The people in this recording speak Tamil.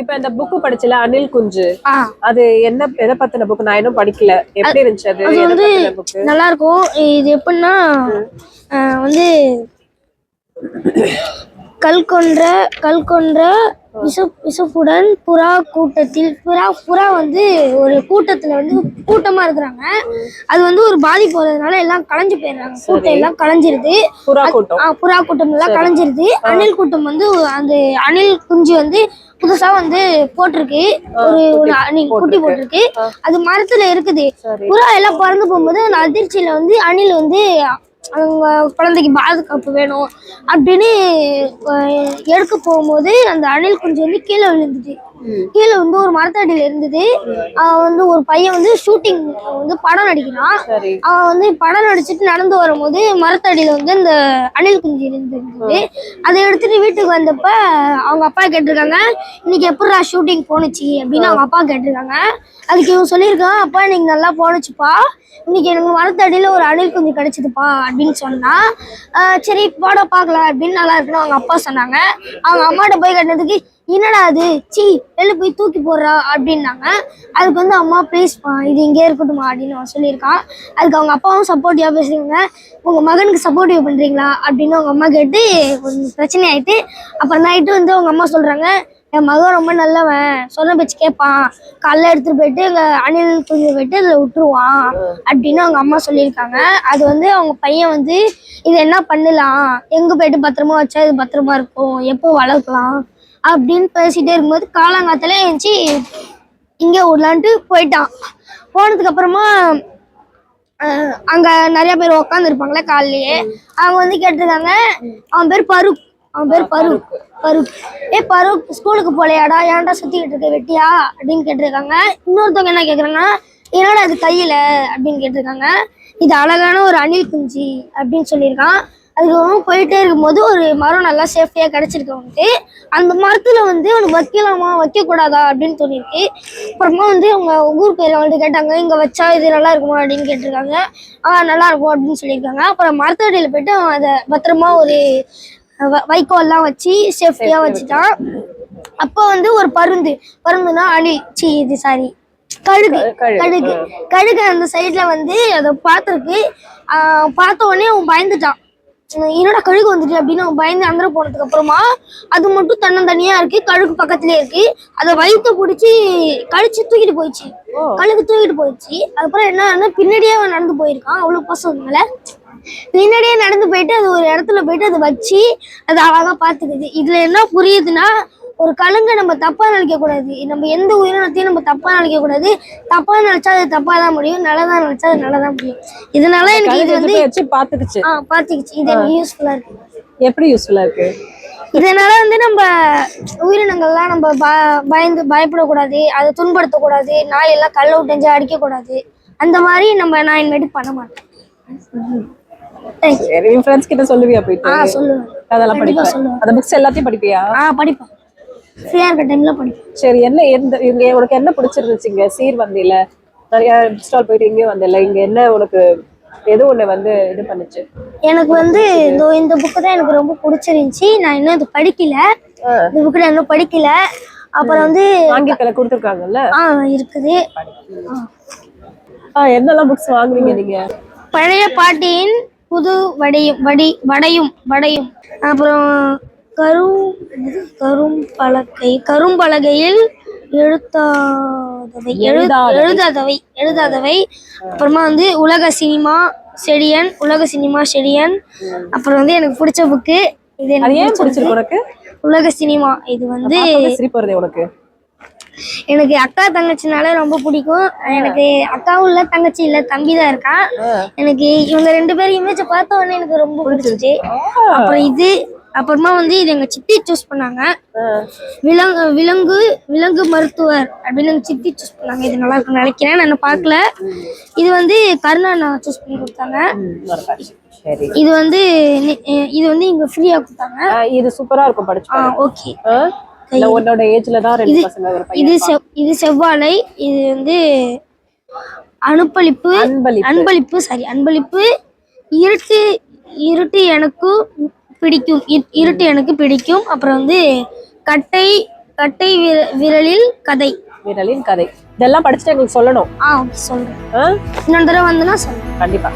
இப்ப இந்த புக் படிச்சல அனில் குஞ்சு. அது என்ன எதை பத்தின புக் நான் இன்னும் படிக்கல. எப்படி இருந்துச்சு அது? வந்து நல்லா இருக்கும் இது எப்படின்னா வந்து கல் கொன்ற கல் கொன்ற விசு விசுப்புடன் புறா கூட்டத்தில் புறா புறா வந்து ஒரு கூட்டத்துல வந்து கூட்டமா இருக்கிறாங்க. அது வந்து ஒரு பாதிப்பு வர்றதுனால எல்லாம் கலைஞ்சு போயிடுறாங்க. கூட்டம் எல்லாம் கலைஞ்சிருது. புறா கூட்டம். எல்லாம் கலைஞ்சிருது. அணில் கூட்டம் வந்து அந்த அணில் குஞ்சு வந்து புதுசா வந்து போட்டிருக்கு. ஒரு ஒரு அணில் குட்டி போட்டிருக்கு. அது மரத்துல இருக்குது. புறா எல்லாம் பறந்து போகும்போது அந்த அதிர்ச்சியில வந்து அணில் வந்து அவங்க குழந்தைக்கு பாதுகாப்பு வேணும் அப்படின்னு எடுக்க போகும்போது அந்த அணில் குஞ்சு வந்து கீழே விழுந்துச்சு. கீழே வந்து ஒரு மரத்தடியில இருந்தது. அவன் வந்து ஒரு பையன் வந்து ஷூட்டிங் வந்து படம் நடிக்கிறான். அவன் வந்து படம் நடிச்சிட்டு நடந்து வரும்போது மரத்தடியில வந்து அந்த அணில் குஞ்சு இருந்தது அதை எடுத்துட்டு வீட்டுக்கு வந்தப்ப அவங்க அப்பா கேட்டிருக்காங்க இன்னைக்கு எப்படிடா ஷூட்டிங் போணுச்சு? அப்படின்னு அவங்க அப்பா கேட்டிருக்காங்க. அதுக்கு இவன் சொல்லியிருக்கான் அப்பா இன்னைக்கு நல்லா போனுச்சுப்பா இன்னைக்கு எனக்கு மரத்தடியில ஒரு அணில் குஞ்சு கிடைச்சதுப்பா அப்படின்னு சொன்னா சரி போட பார்க்கலாம். அப்படின்னு நல்லா இருக்குன்னு அவங்க அப்பா சொன்னாங்க. அவங்க அம்மாட்ட போய் கேட்டதுக்கு என்னடா அது? சி வெளில போய் தூக்கி போடுறா அப்படின்னாங்க. அதுக்கு வந்து அம்மா ப்ளீஸ்ப்பா இது இங்கே இருக்கட்டுமா அப்படின்னு அவன் சொல்லியிருக்கான் அதுக்கு அவங்க அப்பாவும் சப்போர்ட்டிவாக பேசுறாங்க. உங்க மகனுக்கு சப்போர்ட்டிவ் பண்றீங்களா? அப்படின்னு அவங்க அம்மா கேட்டு கொஞ்சம் பிரச்சனை ஆயிட்டு அப்புறம் நைட்டு வந்து அவங்க அம்மா சொல்றாங்க என் மகன் ரொம்ப நல்லவன். சொன்ன பேச்சு கேட்பான். காலைல எடுத்துட்டு போயிட்டு எங்க அணில் குஞ்சு போயிட்டு அதில் விட்டுருவான் அப்படின்னு அவங்க அம்மா சொல்லியிருக்காங்க. அது வந்து அவங்க பையன் வந்து இது என்ன பண்ணலாம்? எங்க போயிட்டு பத்திரமா வச்சா இது பத்திரமா இருக்கும்? எப்போ வளர்க்கலாம்? அப்படின்னு பேசிட்டே இருக்கும்போது காலாங்காத்தால எழுந்துச்சி இங்கே விடலான்ட்டு போயிட்டான். போனதுக்கு அப்புறமா அங்க நிறைய பேர் உட்காந்துருப்பாங்களே காலையிலேயே அவங்க வந்து கேட்டிருக்காங்க அவன் பேர் பருக். அவன் பேர் பருக். பருக். ஏ பருக் ஸ்கூலுக்கு போலையாடா? ஏன்டா சுத்திக்கிட்டு இருக்க வெட்டியா? அப்படின்னு கேட்டிருக்காங்க. இன்னொருத்தவங்க என்ன கேக்குறாங்கன்னா என்னடா அது கையில? அப்படின்னு கேட்டிருக்காங்க. இது அழகான ஒரு அணில் குஞ்சு அப்படின்னு சொல்லியிருக்கான். அதுக்கப்புறம் போயிட்டே இருக்கும்போது ஒரு மரம் நல்லா சேஃப்டியாக கிடச்சிருக்கு அவனுக்கு. அந்த மரத்தில் வந்து அவனுக்கு வைக்கலாமா? வைக்கக்கூடாதா? அப்படின்னு தோணிருக்கு. அப்புறமா வந்து அவங்க ஊர் பேர் அவங்கள்ட்ட கேட்டாங்க. இங்கே வச்சா இது நல்லா இருக்குமா? அப்படின்னு கேட்டிருக்காங்க. ஆ நல்லா இருக்கும் அப்படின்னு சொல்லியிருக்காங்க. அப்புறம் மரத்தடியில் போயிட்டு அவன் அதை பத்திரமா ஒரு வைக்கோல்லாம் வச்சு சேஃப்டியாக வச்சுட்டான். அப்போ வந்து ஒரு பருந்து. பருந்துனா அணில் சி இது சாரி. கழுகு. கழுகு. கழுகு. அந்த சைடுல வந்து அதை பார்த்துருக்கு. பார்த்த உடனே அவன் பயந்துட்டான். என்னடா கழுகு வந்துட்டு அப்படின்னு அவன் பயந்து அந்தர போனதுக்கு அப்புறமா அது மட்டும் தன்னந்தனியா இருக்கு கழுகு பக்கத்துலயே இருக்கு. அதை வயிற்ற பிடிச்சி கழிச்சு தூக்கிட்டு போயிடுச்சு. கழுகு தூக்கிட்டு போயிடுச்சு. அதுக்கப்புறம் என்ன பின்னாடியே அவன் நடந்து போயிருக்கான். அவ்வளவு பாசம் மேல. பின்னாடியே நடந்து போயிட்டு அது ஒரு இடத்துல போயிட்டு அதை வச்சு அது அழகா பாத்துக்குது இதுல என்ன புரியுதுன்னா ஒரு கழுங்க நம்ம தப்பா நினைக்க கூடாது. நம்ம எந்த உயிரினத்தையும் நம்ம தப்பா நினைக்க கூடாது. தப்பா நினைச்சா அது தப்பா தான் முடியும். நல்லதா நினைச்சா அது நல்லதா முடியும். இதனால எனக்கு இது வந்து வச்சு பாத்துக்குச்சு ஆ பாத்துக்கிச்சு இது எனக்கு யூஸ்ஃபுல்லா இருக்கு. எப்படி யூஸ்ஃபுல்லா இருக்கு? இதனால வந்து நம்ம உயிரினங்கள்லாம் நம்ம ப- பயந்து பயப்படக்கூடாது. அதை துன்படுத்தக்கூடாது நாய் எல்லாம் கல்ல விட்டஞ்சு அடிக்கக்கூடாது. அந்த மாதிரி நம்ம நான் இனிமேட்டு பண்ண மாட்டேன். சரி ஃப்ரெண்ட்ஸ் கிட்ட சொல்லுவியா போயிட்டு? ஆ சொல்லுவேன். அதெல்லாம் படிப்பேன். அந்த புக்ஸ் எல்லாத்தையும் படிப்பியா? ஆ படிப்பேன். ஃப்ரீயா இருக்க டைம்ல படிப்பேன் சரி என்ன எந்த இங்க உனக்கு என்ன பிடிச்சிருந்துச்சுங்க சீர் வந்தில நிறைய ஸ்டால் போயிட்டு இங்கேயும் வந்தில இங்க என்ன உனக்கு எது ஒண்ணு வந்து இது பண்ணுச்சு? எனக்கு வந்து இந்த இந்த புக்கு தான் எனக்கு ரொம்ப பிடிச்சிருந்துச்சி. நான் இன்னும் இது படிக்கல. இந்த புக்கு நான் இன்னும் படிக்கல. அப்புறம் வந்து ஆங்கிலத்துல கொடுத்துருக்காங்கல்ல? ஆ இருக்குது. ஆ. என்னெல்லாம் புக்ஸ் வாங்குவீங்க நீங்க? பழைய பாட்டியின் புது வடையும் வடி வடையும் வடையும். அப்புறம் கரும்? கரும்பலகை கரும்பலகையில் எழுத்தாதவை எழு எழுதாதவை. எழுதாதவை அப்புறமா வந்து உலக சினிமா செடியன் உலக சினிமா செடியன். அப்புறம் வந்து எனக்கு பிடிச்ச புக்கு இது எனக்கு உனக்கு? உலக சினிமா. இது வந்து உனக்கு. எனக்கு அக்கா தங்கச்சினால ரொம்ப பிடிக்கும். எனக்கு அக்காவும் இல்ல தங்கச்சி இல்ல தம்பி தான் இருக்கான் எனக்கு இவங்க ரெண்டு பேரும் இமேஜ் பார்த்த உடனே எனக்கு ரொம்ப பிடிச்சிருச்சு அப்புறம் இது அப்புறமா வந்து இது எங்க சித்தி சூஸ் பண்ணாங்க. விலங்கு விலங்கு விலங்கு மருத்துவர் அப்படின்னு எங்க சித்தி சூஸ் பண்ணாங்க. இது நல்லா இருக்கும்னு நினைக்கிறேன். நான் பார்க்கல. இது வந்து கருணா சூஸ் பண்ணி கொடுத்தாங்க. இது வந்து இது வந்து இங்க ஃப்ரீயா கொடுத்தாங்க. இது சூப்பரா இருக்கும் படிச்சு. ஓகே உன்னோட ஏஜ்ல தான் ரெண்டு பசங்க இது இது செவ்வாழை. இது வந்து அனுப்பளிப்பு அன்பளிப்பு. அன்பளிப்பு சாரி அன்பளிப்பு. இருட்டு இருட்டு எனக்கு பிடிக்கும். இருட்டு எனக்கு பிடிக்கும். அப்புறம் வந்து கட்டை கட்டை விர- விரலில் கதை. விரலின் கதை. இதெல்லாம் படிச்சுட்டு எங்களுக்கு சொல்லணும். ஆ சொல்றேன்? இன்னொரு தடவை வந்துன்னா சொல்றேன். கண்டிப்பா.